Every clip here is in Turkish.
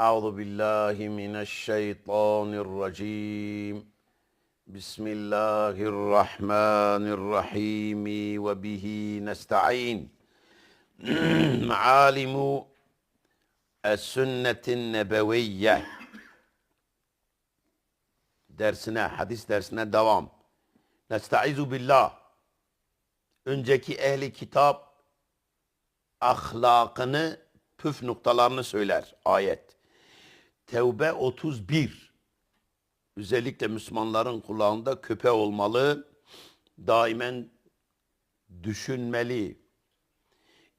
أعوذ بالله من الشيطان الرجيم بسم الله الرحمن الرحيم وبه نستعين معالم السنة النبوية dersine, hadis dersine devam. Nestaizu billah. Önceki ehli kitap ahlakını, püf noktalarını söyler ayet. Tevbe 31. Özellikle Müslümanların kulağında köpe olmalı. Daimen düşünmeli.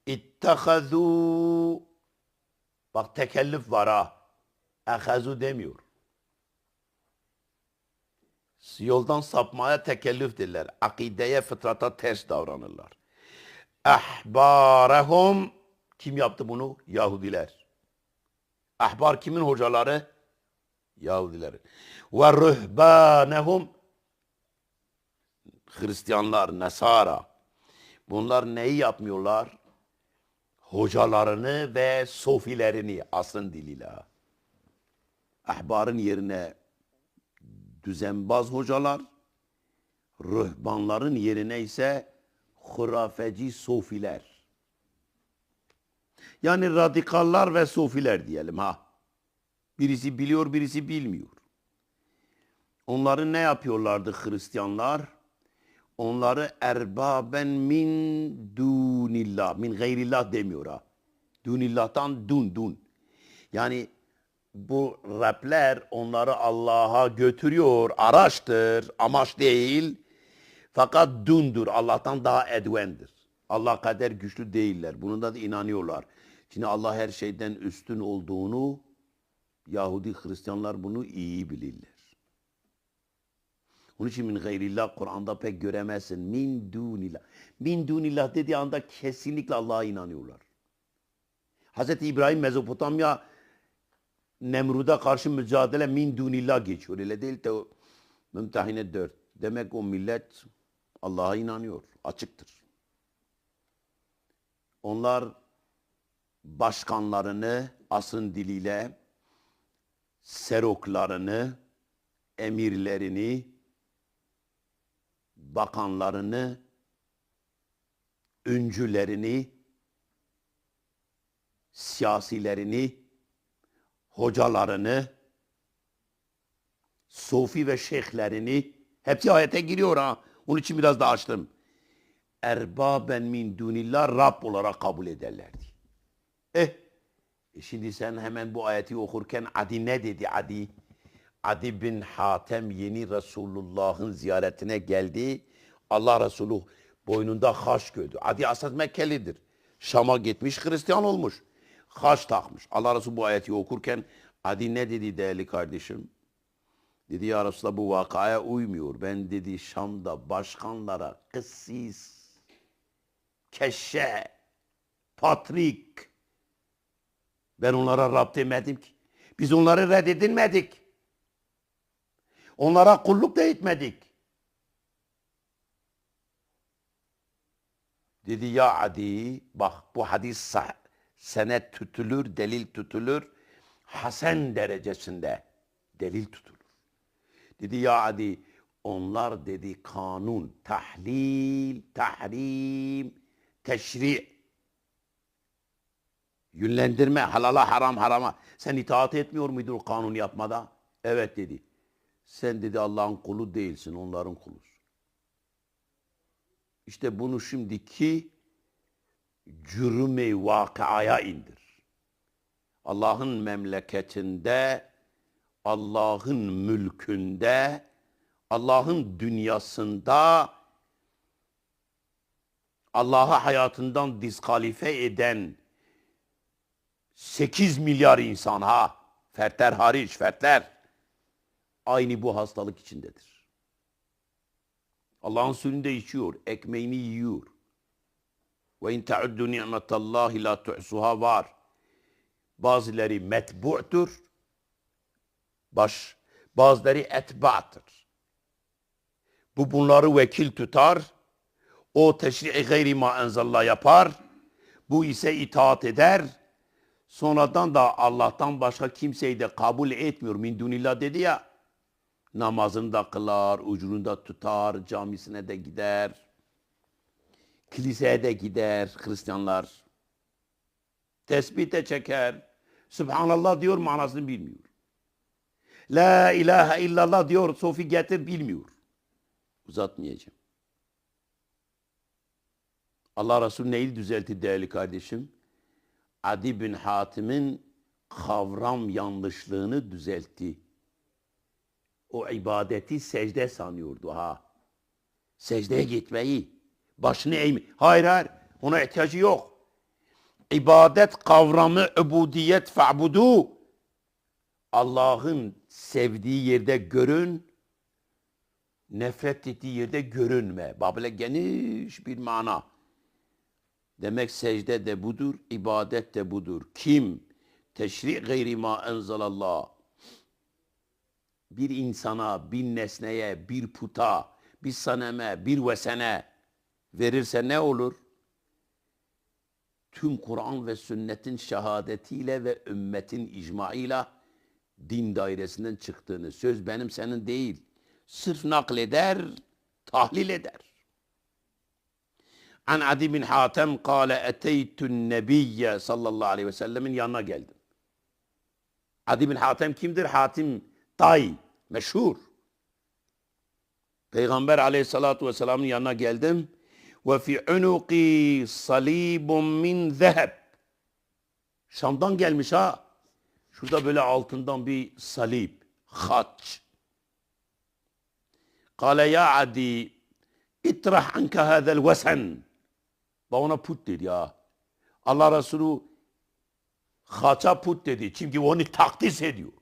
İttehazu Bak tekellüf var ha. Ehazu demiyor. Yoldan sapmaya tekellüf derler. Akideye, fıtrata ters davranırlar. Ahbarehum kim yaptı bunu? Yahudiler. Ahbar kimin hocaları? Yahudiler. Ve ruhbanehum Hristiyanlar, Nesara. Bunlar neyi yapmıyorlar? Hocalarını ve sofilerini asrın diliyle. Ahbarın yerine düzenbaz hocalar, ruhbanların yerine ise hurafeci sofiler. Yani radikallar ve sofiler diyelim ha. Birisi biliyor, birisi bilmiyor. Onları ne yapıyorlardı Hristiyanlar? Onları erbaben min dunillah, min gayrillah demiyor ha. Dunillah'tan dun dun. Yani bu Rabler onları Allah'a götürüyor. Araçtır, amaç değil. Fakat dundur. Allah'tan daha edvendir. Allah kadar güçlü değiller. Bunun da inanıyorlar. Şimdi Allah her şeyden üstün olduğunu Yahudi Hristiyanlar bunu iyi bilirler. Onun için min gayrillah Kur'an'da pek göremezsin. Min dunillah. Min dunillah dediği anda kesinlikle Allah'a inanıyorlar. Hz. İbrahim Mezopotamya Nemrud'a karşı mücadele min dunillah geçiyor. Öyle değil de Mümtehine 4. Demek o millet Allah'a inanıyor. Açıktır. Onlar başkanlarını asrın diliyle seroklarını, emirlerini, bakanlarını, öncülerini, siyasilerini, hocalarını, sofi ve şeyhlerini hepsi ayete giriyor ha. Onun için biraz da açtım. Erbaben min dunillah Rab olarak kabul ederlerdi. Eh, e şimdi sen hemen bu ayeti okurken Adi ne dedi Adi? Adi bin Hatem yeni Resulullah'ın ziyaretine geldi. Allah Resulü boynunda haş gördü. Adi asas Mekkelidir. Şam'a gitmiş Hristiyan olmuş. Haş takmış. Allah Resulü bu ayeti okurken Adi ne dedi değerli kardeşim? Dedi ya Resulallah bu vakaya uymuyor. Ben dedi Şam'da başkanlara kıssis, keşe, patrik ben onlara Rab demedim ki. Biz onları reddedilmedik. Onlara kulluk da etmedik. Dedi ya Adi bak bu hadis sah senet tutulur, delil tutulur. Hasen derecesinde delil tutulur. Dedi ya Adi onlar dedi kanun, tahlil, tahrim, teşri' Yönlendirme halala haram harama. Sen itaat etmiyor muydun kanun yapmada? Evet dedi. Sen dedi Allah'ın kulu değilsin onların kulusun. İşte bunu şimdiki cürüm-i vakıaya indir. Allah'ın memleketinde, Allah'ın mülkünde, Allah'ın dünyasında Allah'ı hayatından diskalife eden 8 milyar insan ha. Fertler hariç, fertler. Aynı bu hastalık içindedir. Allah'ın suyunu da içiyor, ekmeğini yiyor. Ve in ta'uddu ni'metallahi la tu'suha var. Bazıları metbu'tur. Baş, bazıları etba'tır. Bu bunları vekil tutar. O teşri'i gayri ma enzallah yapar. Bu ise itaat eder. Sonradan da Allah'tan başka kimseyi de kabul etmiyor. Min dunillah dedi ya. Namazını da kılar, ucunu da tutar, camisine de gider. Kiliseye de gider Hristiyanlar. Tesbih de çeker. Subhanallah diyor manasını bilmiyor. La ilahe illallah diyor sofi getir bilmiyor. Uzatmayacağım. Allah Resulü neyi düzeltti değerli kardeşim? Adi bin Hatim'in kavram yanlışlığını düzeltti. O ibadeti secde sanıyordu ha. Secdeye gitmeyi, başını eğme. Hayır hayır, ona ihtiyacı yok. İbadet kavramı, ubudiyet fa'budu. Allah'ın sevdiği yerde görün, nefret ettiği yerde görünme. Böyle geniş bir mana. Demek secde de budur, ibadet de budur. Kim teşri gayri ma enzelallah bir insana, bir nesneye, bir puta, bir saneme, bir vesene verirse ne olur? Tüm Kur'an ve sünnetin şehadetiyle ve ümmetin icmaıyla din dairesinden çıktığını, söz benim senin değil, sırf nakleder, tahlil eder. An Adi bin Hatem kâle eteytün nebiyye sallallahu aleyhi ve sellemin yanına geldim. Adi bin Hatem kimdir? Hatim Tay, meşhur. Peygamber aleyhissalatu vesselamın yanına geldim. Ve fi unuki salibun min zeheb. Şam'dan gelmiş ha. Şurada böyle altından bir salip, haç. Kale ya adi itrah anke hazel vesen. Bana put dedi ya. Allah Resulü haça put dedi. Çünkü onu takdis ediyor.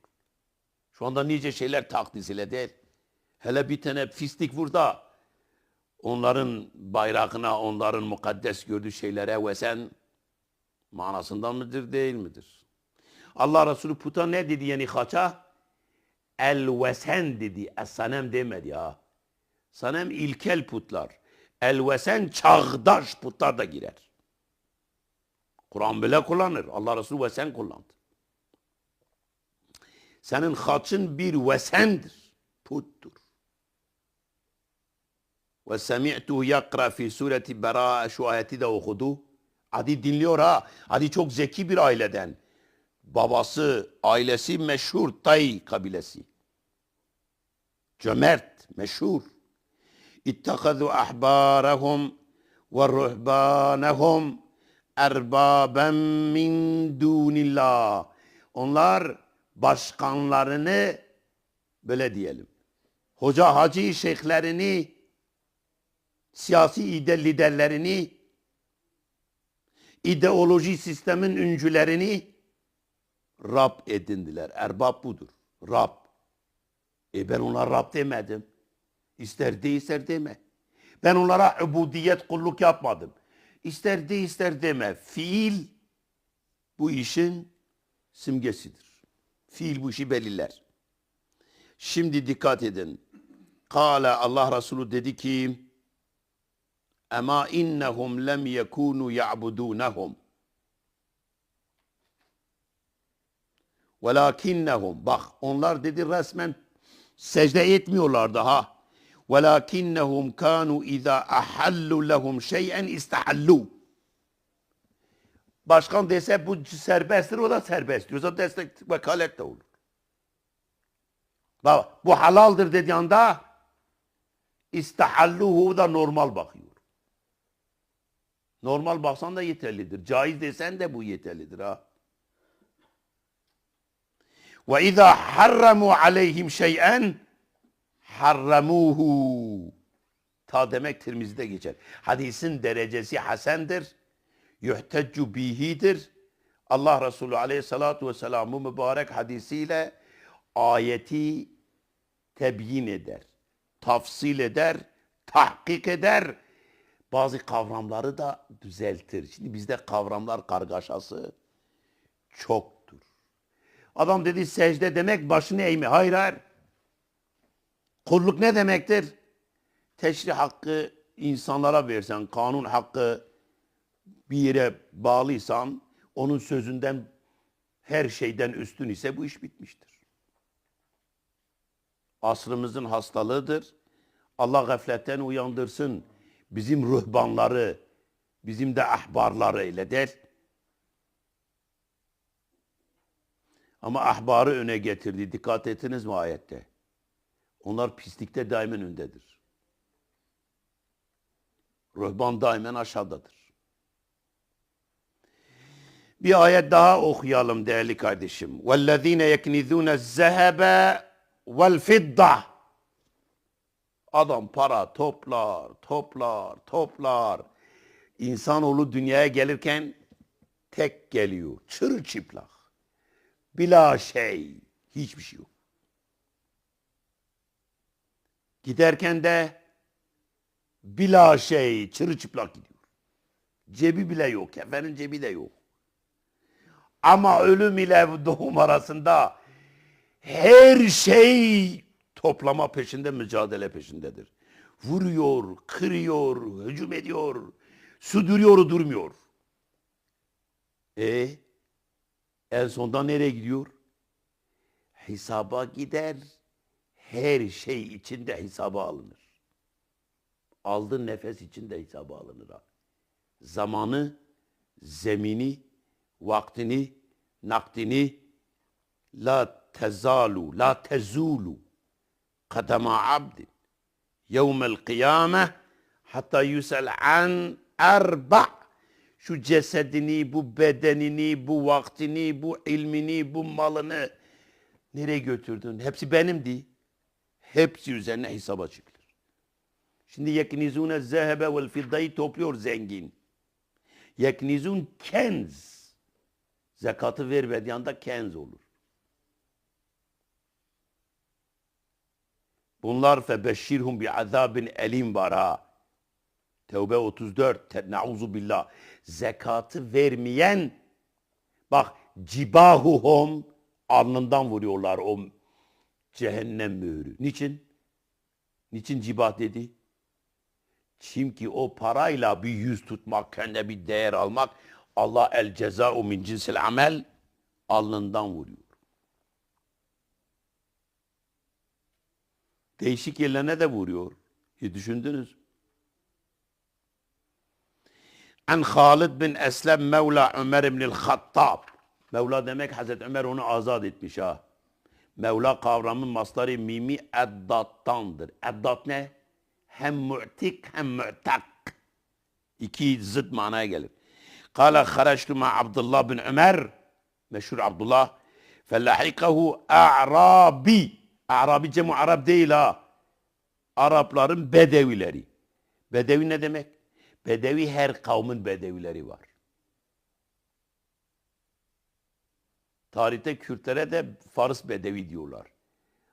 Şu anda nice şeyler takdis ile. Hele bir tane fistik vur da onların bayrağına, onların mukaddes gördüğü şeylere ve sen manasından mıdır değil midir? Allah Resulü puta ne dedi yani haça? El vesen dedi. Es sanem demedi ya. Sanem ilkel putlar. El vesen çağdaş putlar da girer. Kur'an böyle kullanır. Allah Resulü vesen kullandı. Senin haçın bir vesendir. Puttur. Ve semi'tuhu yakra fi sureti Bera şu ayeti de okudu. Adi dinliyor ha. Adi çok zeki bir aileden. Babası, ailesi meşhur Tay kabilesi. Cömert, meşhur. İttekadu ahbarahum ve ruhbanahum erbaben min dunillah. Onlar başkanlarını böyle diyelim. Hoca hacı şeyhlerini siyasi ide liderlerini ideoloji sistemin öncülerini Rab edindiler. Erbab budur. Rab. E ben ona Rab demedim. İster de ister deme. Ben onlara ubudiyet kulluk yapmadım. İster de ister deme. Fiil bu işin simgesidir. Fiil bu işi belirler. Şimdi dikkat edin. Kale Allah Resulü dedi ki Ama innehum lem yekunu ya'budunahum. Velakinnehum bak onlar dedi resmen secde etmiyorlar daha. Velakinnehum kanu iza ahallu lehum şey'en istahallu. Başkan dese bu serbesttir o da serbest diyorsa destek vekalet de olur. Bak bu halaldir dediği anda istahalluhu da normal bakıyor. Normal baksan da yeterlidir. Caiz desen de bu yeterlidir ha. Ve izâ harramu aleyhim şey'en harramuhu. Ta demek Tirmizi'de geçer. Hadisin derecesi hasendir. Yuhteccu bihidir. Allah Resulü aleyhissalatu vesselam bu mübarek hadisiyle ayeti tebyin eder. Tafsil eder. Tahkik eder bazı kavramları da düzeltir. Şimdi bizde kavramlar kargaşası çoktur. Adam dedi secde demek başını eğme. Hayır hayır. Kulluk ne demektir? Teşri hakkı insanlara versen, kanun hakkı bir yere bağlıysan onun sözünden her şeyden üstün ise bu iş bitmiştir. Asrımızın hastalığıdır. Allah gafletten uyandırsın. Bizim ruhbanları, bizim de ahbarları öyle der. Ama ahbarı öne getirdi. Dikkat ettiniz mi ayette? Onlar pislikte daimen öndedir. Ruhban daimen aşağıdadır. Bir ayet daha okuyalım değerli kardeşim. وَالَّذ۪ينَ يَكْنِذُونَ الزَّهَبَ وَالْفِضَّةِ Adam para toplar, toplar, toplar. İnsanoğlu dünyaya gelirken tek geliyor. Çırılçıplak. Bila şey. Hiçbir şey yok. Giderken de bila şey. Çırılçıplak gidiyor. Cebi bile yok. Efendim cebi de yok. Ama ölüm ile doğum arasında her şey toplama peşinde, mücadele peşindedir. Vuruyor, kırıyor, hücum ediyor, sürdürüyor, durmuyor. E en sonunda nereye gidiyor? Hesaba gider. Her şey içinde hesaba alınır. Aldığı nefes içinde hesaba alınır. Zamanı, zemini, vaktini, nakdini la tezalu, la tezulu kadema abdin yevmel kıyame hatta yusel an erba şu cesedini, bu bedenini, bu vaktini, bu ilmini, bu malını nereye götürdün? Hepsi benimdi. Hepsi üzerine hesaba çıkılır. Şimdi yeknizune zehebe vel fiddayı topluyor zengin. Yeknizun kenz. Zekatı vermediği anda kenz olur. Bunlar febeşşirhum bi azabin elim var ha. Tevbe 34. Te- Nauzu billah. Zekatı vermeyen bak cibahuhum alnından vuruyorlar o cehennem mührü. Niçin? Niçin cibah dedi? Çünkü o parayla bir yüz tutmak, kendine bir değer almak Allah el ceza'u min cinsil amel alnından vuruyor. Değişik yerlerine de vuruyor. Hiç düşündünüz An Halid bin Eslem Mevla Ömer ibn Hattab. Mevla demek Hazreti Ömer onu azat etmiş ha. Mevla kavramı mastarı mimi eddattandır. Eddat ne? Hem mu'tik hem mu'tak. İki zıt manaya gelir. Kale haraçtu ma Abdullah bin Ömer. Meşhur Abdullah. Fellahikahu a'rabi. Arabi cemu Arap değil ha. Arapların bedevileri. Bedevi ne demek? Bedevi her kavmin bedevileri var. Tarihte Kürtlere de Fars Bedevi diyorlar.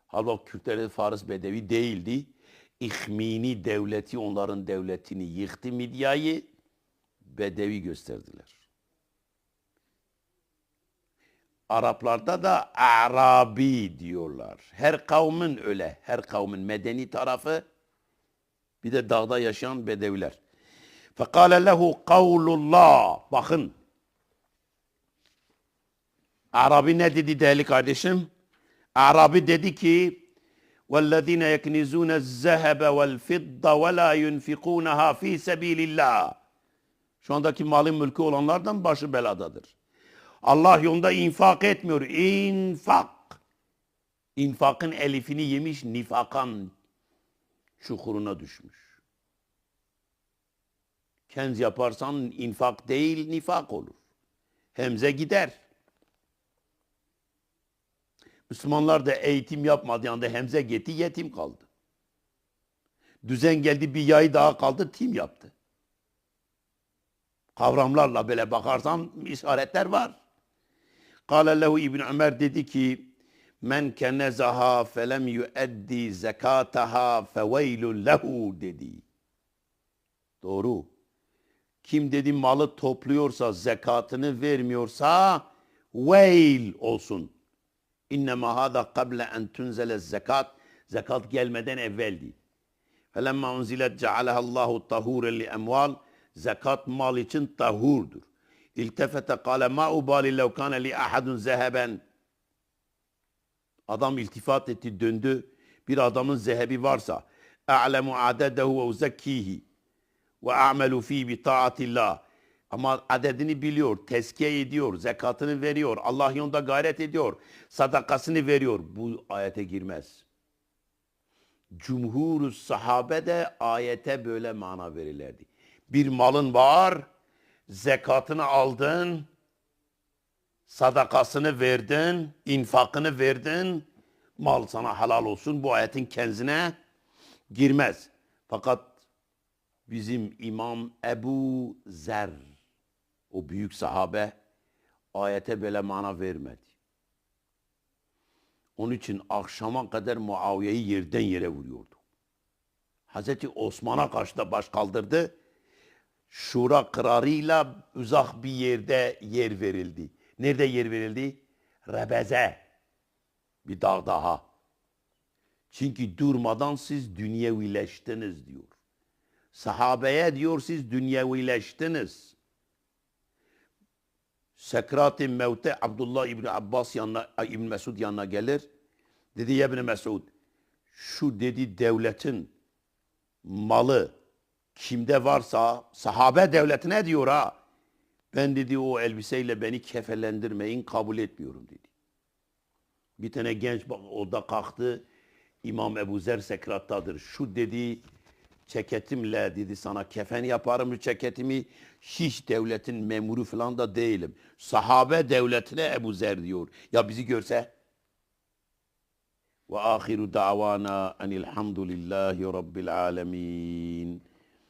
Halbuki Kürtlere Fars Bedevi değildi. İhmini devleti onların devletini yıktı Midya'yı Bedevi gösterdiler. Araplarda da Arabi diyorlar. Her kavmin öyle. Her kavmin medeni tarafı bir de dağda yaşayan bedeviler. Fekale lehu kavlullah. Bakın. Arabi ne dedi değerli kardeşim? Arabi dedi ki وَالَّذ۪ينَ يَكْنِزُونَ الزَّهَبَ وَالْفِضَّ وَلَا يُنْفِقُونَهَا ف۪ي سَب۪يلِ اللّٰهِ Şu andaki malın mülkü olanlardan başı beladadır. Allah yolunda infak etmiyor. İnfak. İnfakın elifini yemiş, nifakan çukuruna düşmüş. Kenz yaparsan infak değil, nifak olur. Hemze gider. Müslümanlar da eğitim yapmadığı anda hemze gitti, yetim kaldı. Düzen geldi, bir yay daha kaldı, tim yaptı. Kavramlarla böyle bakarsan işaretler var. Kale lehu İbn Ömer dedi ki men kenezaha felem yueddi zekataha feveylun lehu dedi. Doğru. Kim dedi malı topluyorsa zekatını vermiyorsa veil olsun. İnnemâ hâzâ kable en tunzele zekat. Zekat gelmeden evveldi. Felemma unzilet cealehallahu tahuren li emval. Zekat mal için tahurdur. İltefete kâle ma ubali lev kâne li ahadun zeheben. Adam iltifat etti döndü. Bir adamın zehebi varsa a'lemu adedehu ve uzekkihi ve a'melu fi bi taatillah. Ama adedini biliyor, tezkiye ediyor, zekatını veriyor, Allah yolunda gayret ediyor, sadakasını veriyor. Bu ayete girmez. Cumhur sahabe de ayete böyle mana verirlerdi. Bir malın var, zekatını aldın, sadakasını verdin, infakını verdin, mal sana helal olsun. Bu ayetin kenzine girmez. Fakat bizim İmam Ebu Zer, o büyük sahabe, ayete böyle mana vermedi. Onun için akşama kadar Muaviye'yi yerden yere vuruyordu. Hazreti Osman'a karşı da baş kaldırdı. Şura kararıyla uzak bir yerde yer verildi. Nerede yer verildi? Rebeze. Bir dağ daha. Çünkü durmadan siz dünyevileştiniz diyor. Sahabeye diyor siz dünyevileştiniz. Sekrat-ı Mevte Abdullah İbni Abbas yanına, İbn Mesud yanına gelir. Dedi ya İbni Mesud şu dedi devletin malı kimde varsa sahabe devletine diyor ha. Ben dedi o elbiseyle beni kefelendirmeyin kabul etmiyorum dedi. Bir tane genç bak orada kalktı. İmam Ebu Zer sekrattadır. Şu dedi ceketimle dedi sana kefen yaparım bu ceketimi. Hiç devletin memuru falan da değilim. Sahabe devletine Ebu Zer diyor. Ya bizi görse? Ve ahiru davana enilhamdülillahi rabbil alemin.